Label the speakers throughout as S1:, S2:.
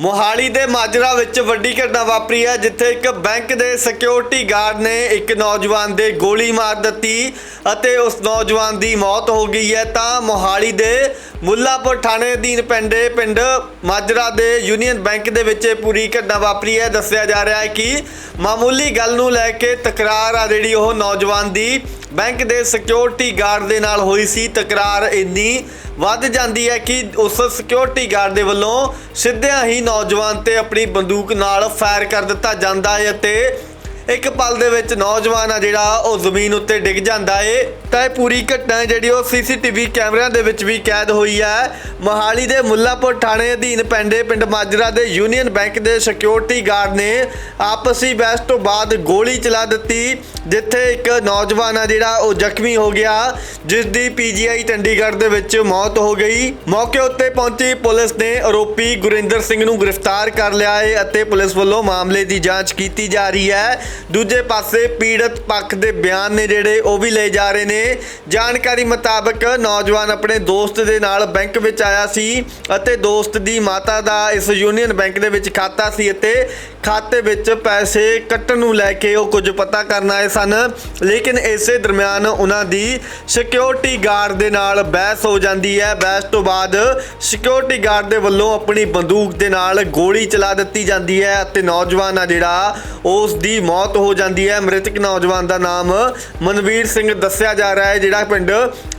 S1: ਮੋਹਾਲੀ ਦੇ ਮਾਜਰਾ ਵਿੱਚ ਵੱਡੀ ਘਟਨਾ ਵਾਪਰੀ ਹੈ, ਜਿੱਥੇ ਇੱਕ ਬੈਂਕ ਦੇ ਸਿਕਿਉਰਿਟੀ ਗਾਰਡ ਨੇ ਇੱਕ ਨੌਜਵਾਨ ਦੇ ਗੋਲੀ ਮਾਰ ਦਿੱਤੀ ਅਤੇ ਉਸ ਨੌਜਵਾਨ ਦੀ ਮੌਤ ਹੋ ਗਈ ਹੈ। ਤਾਂ ਮੋਹਾਲੀ ਦੇ ਮੁੱਲਾਪੁਰ ਥਾਣੇ ਅਧੀਨ ਪੈਂਦੇ ਪਿੰਡ ਮਾਜਰਾ ਦੇ ਯੂਨੀਅਨ ਬੈਂਕ ਦੇ ਵਿੱਚ ਇਹ ਪੂਰੀ ਘਟਨਾ ਵਾਪਰੀ ਹੈ। ਦੱਸਿਆ ਜਾ ਰਿਹਾ ਹੈ ਕਿ ਮਾਮੂਲੀ ਗੱਲ ਨੂੰ ਲੈ ਕੇ ਤਕਰਾਰ ਆ ਜਿਹੜੀ ਉਹ ਨੌਜਵਾਨ ਦੀ ਬੈਂਕ ਦੇ ਸਿਕਿਉਰਿਟੀ ਗਾਰਡ ਦੇ ਨਾਲ ਹੋਈ ਸੀ। ਤਕਰਾਰ ਇੰਨੀ ਵੱਧ ਜਾਂਦੀ ਹੈ ਕਿ ਉਸ ਸਿਕਿਉਰਿਟੀ ਗਾਰਡ ਦੇ ਵੱਲੋਂ ਸਿੱਧਿਆਂ ਹੀ ਨੌਜਵਾਨ ਤੇ ਆਪਣੀ ਬੰਦੂਕ ਨਾਲ ਫਾਇਰ ਕਰ ਦਿੱਤਾ ਜਾਂਦਾ ਹੈ ਅਤੇ ਇੱਕ ਪਲ ਦੇ ਵਿੱਚ ਨੌਜਵਾਨ ਆ ਜਿਹੜਾ ਉਹ ਜ਼ਮੀਨ ਉੱਤੇ ਡਿੱਗ ਜਾਂਦਾ ਏ। ਤਾਂ ਇਹ ਪੂਰੀ ਘਟਨਾ ਜਿਹੜੀ ਉਹ ਸੀਸੀਟੀਵੀ ਕੈਮਰਿਆਂ ਦੇ ਵਿੱਚ ਵੀ ਕੈਦ ਹੋਈ ਹੈ। ਮੋਹਾਲੀ ਦੇ ਮੁੱਲਾਪੁਰ ਥਾਣੇ ਅਧੀਨ ਪੈਂਦੇ ਪਿੰਡ ਮਾਜਰਾ ਦੇ ਯੂਨੀਅਨ ਬੈਂਕ ਦੇ ਸਿਕਿਉਰਿਟੀ ਗਾਰਡ ਨੇ ਆਪਸੀ ਬਹਿਸ ਤੋਂ ਬਾਅਦ ਗੋਲੀ ਚਲਾ ਦਿੱਤੀ, ਜਿੱਥੇ ਇੱਕ ਨੌਜਵਾਨ ਆ ਜਿਹੜਾ ਉਹ ਜ਼ਖਮੀ ਹੋ ਗਿਆ। ਜਿਸ ਦੀ ਪੀਜੀਆਈ ਚੰਡੀਗੜ੍ਹ ਦੇ ਵਿੱਚ ਮੌਤ ਹੋ ਗਈ। ਮੌਕੇ ਉੱਤੇ ਪਹੁੰਚੀ ਪੁਲਿਸ ਨੇ ਆਰੋਪੀ ਗੁਰਿੰਦਰ ਸਿੰਘ ਨੂੰ ਗ੍ਰਿਫਤਾਰ ਕਰ ਲਿਆ ਹੈ ਅਤੇ ਪੁਲਿਸ ਵੱਲੋਂ ਮਾਮਲੇ ਦੀ ਜਾਂਚ ਕੀਤੀ ਜਾ ਰਹੀ ਹੈ। ਦੂਜੇ ਪਾਸੇ ਪੀੜਤ ਪੱਖ ਦੇ ਬਿਆਨ ਨੇ ਜਿਹੜੇ ਉਹ ਵੀ ਲਏ ਜਾ ਰਹੇ ਨੇ। ਜਾਣਕਾਰੀ ਮੁਤਾਬਕ ਨੌਜਵਾਨ ਆਪਣੇ ਦੋਸਤ ਦੇ ਨਾਲ ਬੈਂਕ ਵਿੱਚ ਆਇਆ ਸੀ ਅਤੇ ਦੋਸਤ ਦੀ ਮਾਤਾ ਦਾ ਇਸ ਯੂਨੀਅਨ ਬੈਂਕ ਦੇ ਵਿੱਚ ਖਾਤਾ ਸੀ ਅਤੇ ਖਾਤੇ ਵਿੱਚ ਪੈਸੇ ਕੱਟਣ ਨੂੰ ਲੈ ਕੇ ਉਹ ਕੁਝ ਪਤਾ ਕਰਨ ਆਏ ਸਨ। ਲੇਕਿਨ ਇਸੇ ਦਰਮਿਆਨ ਉਹਨਾਂ ਦੀ ਸਿਕਿਉਰਿਟੀ ਗਾਰਡ ਦੇ ਨਾਲ ਬਹਿਸ ਹੋ ਜਾਂਦੀ ਹੈ। ਬਹਿਸ ਤੋਂ ਬਾਅਦ ਸਿਕਿਉਰਿਟੀ ਗਾਰਡ ਦੇ ਵੱਲੋਂ ਆਪਣੀ ਬੰਦੂਕ ਦੇ ਨਾਲ ਗੋਲੀ ਚਲਾ ਦਿੱਤੀ ਜਾਂਦੀ ਹੈ ਅਤੇ ਨੌਜਵਾਨ ਆ ਜਿਹੜਾ, ਉਸ ਦੀ ਮੌਤ ਹੋ ਜਾਂਦੀ ਹੈ। ਮ੍ਰਿਤਕ ਨੌਜਵਾਨ ਦਾ ਨਾਮ ਮਨਵੀਰ ਸਿੰਘ ਦੱਸਿਆ ਜਾ ਰਿਹਾ ਹੈ, ਜਿਹੜਾ ਪਿੰਡ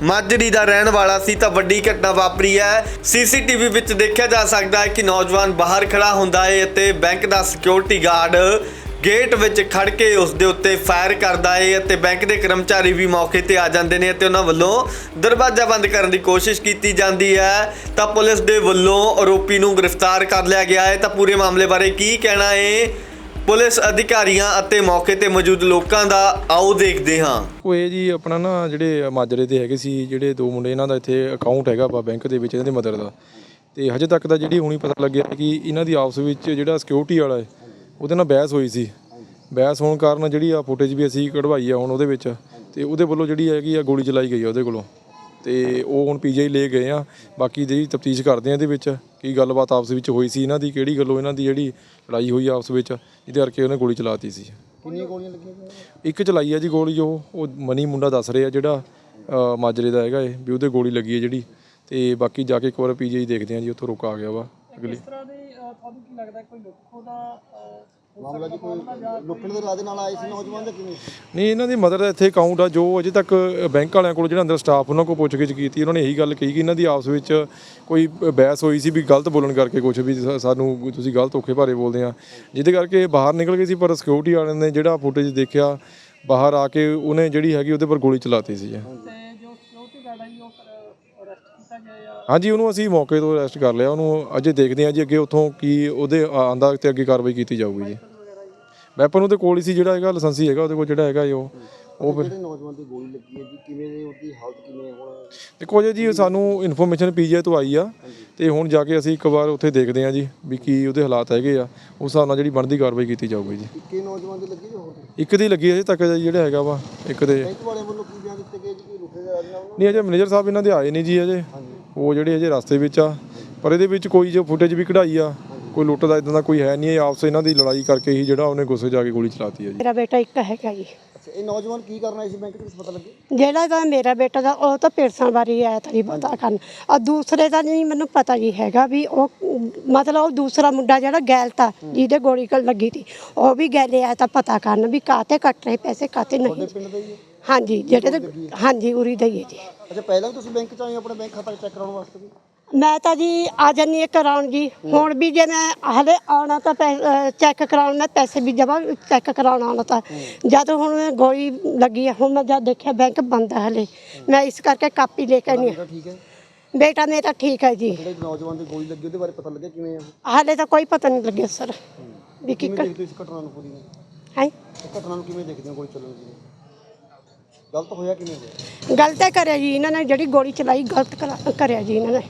S1: ਮਾਜਰੀ ਦਾ ਰਹਿਣ ਵਾਲਾ ਸੀ। ਤਾਂ ਵੱਡੀ ਘਟਨਾ ਵਾਪਰੀ ਹੈ। ਸੀਸੀਟੀਵੀ ਵਿੱਚ ਦੇਖਿਆ ਜਾ ਸਕਦਾ ਹੈ ਕਿ ਨੌਜਵਾਨ ਬਾਹਰ ਖੜਾ ਹੁੰਦਾ ਹੈ ਅਤੇ ਬੈਂਕ ਦਾ ਸਿਕਿਉਰਿਟੀ ਗਾਰਡ ਗੇਟ ਵਿੱਚ ਖੜ ਕੇ ਉਸ ਦੇ ਉੱਤੇ ਫਾਇਰ ਕਰਦਾ ਹੈ ਅਤੇ ਬੈਂਕ ਦੇ ਕਰਮਚਾਰੀ ਵੀ ਮੌਕੇ ਤੇ ਆ ਜਾਂਦੇ ਨੇ ਅਤੇ ਉਹਨਾਂ ਵੱਲੋਂ ਦਰਵਾਜ਼ਾ ਬੰਦ ਕਰਨ ਦੀ ਕੋਸ਼ਿਸ਼ ਕੀਤੀ ਜਾਂਦੀ ਹੈ। ਤਾਂ ਪੁਲਿਸ ਦੇ ਵੱਲੋਂ ਆਰੋਪੀ ਨੂੰ ਗ੍ਰਿਫਤਾਰ ਕਰ ਲਿਆ ਗਿਆ ਹੈ। ਤਾਂ ਪੂਰੇ ਮਾਮਲੇ ਬਾਰੇ ਕੀ ਕਹਿਣਾ ਹੈ ਪੁਲਿਸ ਅਧਿਕਾਰੀਆਂ ਅਤੇ ਮੌਕੇ ਤੇ ਮੌਜੂਦ ਲੋਕਾਂ ਦਾ ਆਓ ਦੇਖਦੇ ਹਾਂ।
S2: ਉਹ ਜੀ ਆਪਣਾ ਨਾ ਜਿਹੜੇ ਮਾਜਰੇ ਦੇ ਹੈਗੇ ਸੀ, ਜਿਹੜੇ ਦੋ ਮੁੰਡੇ ਇਹਨਾਂ ਦਾ ਇੱਥੇ ਅਕਾਊਂਟ ਹੈਗਾ ਵਾ ਬੈਂਕ ਦੇ ਵਿੱਚ ਇਹਨਾਂ ਦੇ ਮਦਰ ਦਾ। ਤੇ ਹਜੇ ਤੱਕ ਤਾਂ ਜਿਹੜੀ ਹੁਣੀ ਪਤਾ ਲੱਗਿਆ ਕਿ ਇਹਨਾਂ ਦੀ ਆਪਸ ਵਿੱਚ ਜਿਹੜਾ ਸਿਕਿਉਰਿਟੀ ਵਾਲਾ ਹੈ ਉਹਦੇ ਨਾਲ ਬਹਿਸ ਹੋਈ ਸੀ। ਬਹਿਸ ਹੋਣ ਕਾਰਨ ਜਿਹੜੀ ਆ ਫੁਟੇਜ ਵੀ ਅਸੀਂ ਕਢਵਾਈ ਆ ਹੁਣ ਉਹਦੇ ਵਿੱਚ ਤੇ ਉਹਦੇ ਵੱਲੋਂ ਜਿਹੜੀ ਹੈਗੀ ਆ ਗੋਲੀ ਚਲਾਈ ਗਈ ਆ ਉਹਦੇ ਕੋਲੋਂ। ਤੇ ਉਹ ਹੁਣ ਪੀਜੀਆਈ ਲੈ ਗਏ ਆ। ਬਾਕੀ ਜਿਹੜੀ ਤਫਤੀਸ਼ ਕਰਦੇ ਆ ਇਹਦੇ ਵਿੱਚ ਕੀ ਗੱਲਬਾਤ ਆਪਸ ਵਿੱਚ ਹੋਈ ਸੀ ਇਹਨਾਂ ਦੀ ਕਿਹੜੀ ਗੱਲੋਂ ਇਹਨਾਂ ਦੀ ਜਿਹੜੀ ਲੜਾਈ ਹੋਈ ਆਪਸ ਵਿੱਚ ਜਿਹਦੇ ਕਰਕੇ ਉਹਨੇ ਗੋਲੀ ਚਲਾਤੀ ਸੀ।
S3: ਕਿੰਨੀਆਂ ਗੋਲੀਆਂ ਲੱਗੀਆਂ?
S2: ਇੱਕ ਚਲਾਈ ਆ ਜੀ ਗੋਲੀ ਉਹ ਉਹ ਮਨੀ ਮੁੰਡਾ ਦੱਸ ਰਿਹਾ ਜਿਹੜਾ ਮਾਜਰੇ ਦਾ ਹੈਗਾ ਇਹ ਵੀ ਉਹਦੇ ਗੋਲੀ ਲੱਗੀ ਹੈ ਜਿਹੜੀ। ਤੇ ਬਾਕੀ ਜਾ ਕੇ ਇੱਕ ਵਾਰ ਪੀਜੀਆਈ ਦੇਖਦੇ ਆ ਜੀ ਉੱਥੋਂ ਰੁਕ ਆ ਗਿਆ ਵਾ। ਅਗਲੀ
S4: ਤਰ੍ਹਾਂ ਦੇ ਅਹ, ਤੁਹਾਨੂੰ ਕੀ ਲੱਗਦਾ ਕੋਈ ਲੁੱਟਖੋ ਦਾ ਅਹ,
S3: ਮਾਮਲਾ ਜੀ ਕੋਈ ਲੁੱਟਣ ਦੇ ਇਰਾਦੇ ਨਾਲ ਆਏ ਸੀ ਨੌਜਵਾਨ ਜਾਂ ਕਿਵੇਂ?
S2: ਨਹੀਂ ਇਹਨਾਂ ਦੀ ਮਦਰ ਦਾ ਇੱਥੇ ਅਕਾਊਂਟ ਆ ਜੋ ਅਜੇ ਤੱਕ ਬੈਂਕ ਵਾਲਿਆਂ ਕੋਲ ਜਿਹੜਾ ਅੰਦਰ ਸਟਾਫ ਉਹਨਾਂ ਕੋਲ ਪੁੱਛਗਿੱਛ ਕੀਤੀ ਉਹਨਾਂ ਨੇ ਇਹੀ ਗੱਲ ਕਹੀ ਕਿ ਇਹਨਾਂ ਦੀ ਆਪਸ ਵਿੱਚ ਕੋਈ ਬਹਿਸ ਹੋਈ ਸੀ ਵੀ ਗਲਤ ਬੋਲਣ ਕਰਕੇ ਕੁਝ ਵੀ ਸਾਨੂੰ ਤੁਸੀਂ ਗਲਤ ਔਖੇ ਭਾਰੇ ਬੋਲਦੇ ਆ। ਜਿਹਦੇ ਕਰਕੇ ਬਾਹਰ ਨਿਕਲ ਗਏ ਸੀ ਪਰ ਸਿਕਿਉਰਿਟੀ ਵਾਲਿਆਂ ਨੇ ਜਿਹੜਾ ਫੁਟੇਜ ਦੇਖਿਆ ਬਾਹਰ ਆ ਕੇ ਉਹਨੇ ਜਿਹੜੀ ਹੈਗੀ ਉਹਦੇ ਪਰ ਗੋਲੀ ਚਲਾਤੀ ਸੀ ਜੀ
S4: ਤੇ ਜੋ ਸਿਕਿਉਰਿਟੀ ਗਾਰਡ ਹੈ ਜੀ, ਉਹ ਅਰੈਸਟ ਕੀਤਾ ਗਿਆ ਜਾਂ
S2: ਹਾਂਜੀ ਉਹਨੂੰ ਅਸੀਂ ਮੌਕੇ ਤੋਂ ਅਰੈਸਟ ਕਰ ਲਿਆ। ਉਹਨੂੰ ਅਜੇ ਦੇਖਦੇ ਹਾਂ ਜੀ ਅੱਗੇ ਉੱਥੋਂ ਕੀ ਉਹਦੇ ਆਂਦਾ ਤੇ ਅੱਗੇ ਕਾਰਵਾਈ ਕੀਤੀ ਜਾਊਗੀ ਜੀ। ਵੈਪਨ ਉਹਦੇ ਕੋਲ ਹੀ ਸੀ ਜਿਹੜਾ ਹੈਗਾ ਲਾਇਸੈਂਸੀ ਹੈਗਾ ਉਹਦੇ ਕੋਲ ਜਿਹੜਾ ਹੈਗਾ ਜੀ ਉਹ। ਉਹ ਫਿਰ
S3: ਜਿਹੜੇ ਨੌਜਵਾਨ ਦੀ ਗੋਲੀ ਲੱਗੀ ਹੈ ਜੀ? ਕਿਵੇਂ ਦੀ ਉਹਦੀ ਹਾਲਤ ਕਿਵੇਂ ਹੈ ਹੁਣ?
S2: ਦੇਖੋ ਜੀ ਜੀ ਸਾਨੂੰ ਇਨਫੋਰਮੇਸ਼ਨ ਪੀਜੀਆਈ ਤੋਂ ਆਈ ਆ ਤੇ ਹੁਣ ਜਾ ਕੇ ਅਸੀਂ ਇੱਕ ਵਾਰ ਉੱਥੇ ਦੇਖਦੇ ਹਾਂ ਜੀ ਵੀ ਕੀ ਉਹਦੇ ਹਾਲਾਤ ਹੈਗੇ ਆ। ਉਸ ਹਿਸਾਬ ਨਾਲ ਜਿਹੜੀ ਬਣਦੀ ਕਾਰਵਾਈ ਕੀਤੀ ਜਾਊਗੀ ਜੀ।
S3: ਇੱਕੇ ਨੌਜਵਾਨ ਦੀ ਲੱਗੀ ਜਾਂ ਹੋਰ?
S2: ਇੱਕ ਦੀ ਲੱਗੀ ਅਜੇ ਤੱਕ ਜਿਹੜਾ ਹੈਗਾ ਵਾ ਇੱਕ ਦੇ।
S3: ਬੈਂਕ ਵਾਲਿਆਂ ਵੱਲੋਂ ਕੀ ਬਿਆਨ ਦਿੱਤੇ ਗਏ ਜੀ?
S2: ਨਹੀਂ ਅਜੇ ਮੈਨੇਜਰ ਸਾਹਿਬ ਇਹਨਾਂ ਦੇ ਆਏ ਨਹੀਂ ਜੀ ਅਜੇ। ਉਹ ਜਿਹੜੇ ਅਜੇ ਰਸਤੇ ਵਿੱਚ ਆ। ਪਰ ਇਹਦੇ ਵਿੱਚ ਕੋਈ ਜੋ ਫੁਟੇਜ ਵੀ ਕਢਾਈ ਆ ਕੋਈ ਲੁੱਟ ਦਾ ਇਦਾਂ ਦਾ ਕੋਈ ਹੈ ਨਹੀਂ। ਇਹ ਆਪਸ ਇਹਨਾਂ ਦੀ ਲੜਾਈ ਕਰਕੇ ਹੀ ਜਿਹੜਾ ਉਹਨੇ ਗੁੱਸੇ ਜਾ ਕੇ ਗੋਲੀ ਚਲਾਤੀ ਹੈ ਜੀ।
S5: ਮੇਰਾ ਬੇਟਾ ਇੱਕ ਹੈਗਾ ਜੀ।
S3: ਅੱਛਾ ਇਹ ਨੌਜਵਾਨ ਕੀ ਕਰਨ ਆਏ ਸੀ? ਬੈਂਕ ਦੇ ਵਿੱਚ ਪਤਾ ਲੱਗੇ
S5: ਜਿਹੜਾ ਤਾਂ ਮੇਰਾ ਬੇਟਾ ਦਾ ਉਹ ਤਾਂ ਪੇਰਸਾਂ ਬਾਰੇ ਆਇਆ ਤਾਂ ਨਹੀਂ ਪਤਾ ਕਰਨ। ਆ ਦੂਸਰੇ ਦਾ ਨਹੀਂ ਮੈਨੂੰ ਪਤਾ ਜੀ ਹੈਗਾ ਵੀ ਉਹ ਮਤਲਬ ਉਹ ਦੂਸਰਾ ਮੁੰਡਾ ਜਿਹੜਾ ਗੈਲ ਤਾ ਜਿਹਦੇ ਗੋਲੀ ਕਲ ਲੱਗੀ ਸੀ ਉਹ ਵੀ ਗੈਲੇ ਆਇਆ ਤਾਂ ਪਤਾ ਕਰਨ ਵੀ ਕਾਤੇ ਕੱਟ ਰਹੇ ਪੈਸੇ ਕਾਤੇ ਨਹੀਂ।
S3: ਪਿੰਡ ਦਾ ਹੀ ਹੈ?
S5: ਹਾਂਜੀ ਜਿਹੜੇ ਤੇ ਹਾਂਜੀ ਉਰੀ ਦਾ ਹੀ ਹੈ ਜੀ।
S3: ਅੱਛਾ ਪਹਿਲਾਂ ਵੀ ਤੁਸੀਂ ਬੈਂਕ ਚ ਆਏ ਹੋ ਆਪਣਾ ਬੈਂਕ ਖਾਤਾ ਚੈੱਕ ਕਰਾਉਣ ਵਾਸਤੇ ਵੀ?
S5: ਮੈਂ ਤਾਂ ਜੀ ਆ ਜਾਨੀ ਕਰਾਉਣ ਜੀ। ਹੁਣ ਵੀ ਜੇ ਮੈਂ ਹਲੇ ਆਉਣਾ ਤਾਂ ਚੈੱਕ ਕਰਾਉਣ ਮੈਂ ਪੈਸੇ ਵੀ ਜਮਾ ਚੈੱਕ ਕਰਾਉਣ ਆਉਣਾ ਤਾਂ। ਜਦ ਹੁਣ ਗੋਲੀ ਲੱਗੀ ਹੈ ਹੁਣ ਮੈਂ ਜਦ ਦੇਖਿਆ ਬੈਂਕ ਬੰਦ ਹੈ ਹਲੇ। ਮੈਂ ਇਸ ਕਰਕੇ ਕਾਪੀ ਲੈ ਕੇ ਨਹੀਂ
S3: ਬੇਟਾ ਠੀਕ ਹੈ?
S5: ਬੇਟਾ ਮੇਰਾ ਠੀਕ ਹੈ ਜੀ।
S3: ਜਿਹੜੇ ਨੌਜਵਾਨ ਦੀ ਗੋਲੀ ਲੱਗੀ ਉਹਦੇ ਬਾਰੇ ਪਤਾ ਲੱਗਿਆ ਕਿਵੇਂ ਹੈ ਉਹ?
S5: ਹਾਲੇ ਤਾਂ ਕੋਈ ਪਤਾ ਨਹੀਂ ਲੱਗਿਆ ਸਰ ਵੀ ਕੀ
S3: ਦੇਖਦੇ ਹੋ ਇਸ ਘਟਨਾ ਨੂੰ ਪੂਰੀ? ਨੂੰ
S5: ਹੈ?
S3: ਇਹ ਘਟਨਾ ਨੂੰ ਕਿਵੇਂ ਦੇਖਦੇ ਹੋ ਗੋਲੀ ਚੱਲਣ ਦੀ? ਗਲਤ ਹੋਇਆ ਕਿਵੇਂ ਹੋਇਆ?
S5: ਗਲਤ ਕਰਿਆ ਜੀ ਇਹਨਾਂ ਨੇ ਜਿਹੜੀ ਗੋਲੀ ਚਲਾਈ ਗਲਤ ਕਰਾ- ਕਰਿਆ ਜੀ ਇਹਨਾਂ ਨੇ।